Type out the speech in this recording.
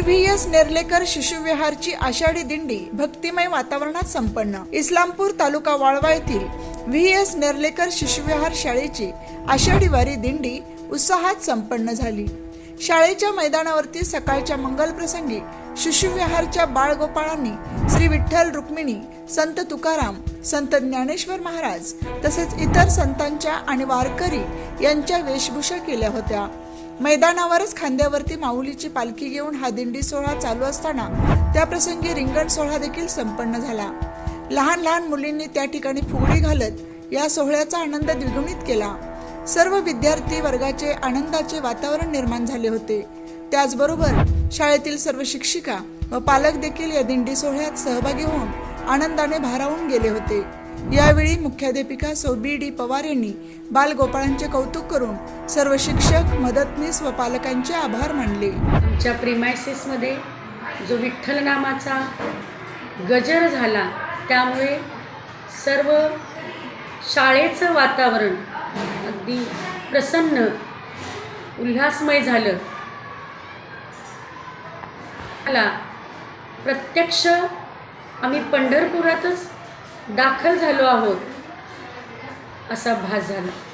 V S Nerlekar शिशुविहारची आषाढी दिंडी भक्तिमय वातावरणात संपन्न. इस्लामपूर तालुका वाळवा येथील व्ही एस नेर्लेकर शिशुविहार शाळेची आषाढी वारी दिंडी उत्साहात संपन्न झाली. शाळेच्या मैदानावरती सकाळच्या मंगलप्रसंगी शिशुविहारच्या बाळगोपाळांनी श्री विठ्ठल रुक्मिणी संत तुकाराम संत ज्ञानेश्वर महाराज तसेच इतर संतांच्या आणि वारकरी यांच्या वेशभूषा केल्या होत्या. मैदानावरच खांद्यावरती माऊलीची पालखी घेऊन हा दिंडी सोहळा चालू असताना त्या प्रसंगी रिंगण सोहळा देखील संपन्न झाला. लहान लहान मुलींनी त्या ठिकाणी फुगडी घालत या सोहळ्याचा आनंद द्विगुणित केला. सर्व विद्यार्थी वर्गाचे आनंदाचे वातावरण निर्माण झाले होते. त्याचबरोबर शाळेतील सर्व शिक्षिका व पालक देखील या दिंडी सोहळ्यात सहभागी होऊन आनंदाने भारावून गेले होते. यावेळी मुख्याध्यापिका सौ बी डी पवार यांनी बालगोपाळांचे कौतुक करून सर्व शिक्षक मदतनीस व पालकांचे आभार मानले. आमच्या प्रिमायसिसमध्ये जो विठ्ठल नामाचा गजर झाला त्यामुळे सर्व शाळेचं वातावरण अगदी प्रसन्न उल्हासमय झालं. मला प्रत्यक्ष आम्ही पंढरपुरातच दाखल झालो आहोत. असा भास झाला.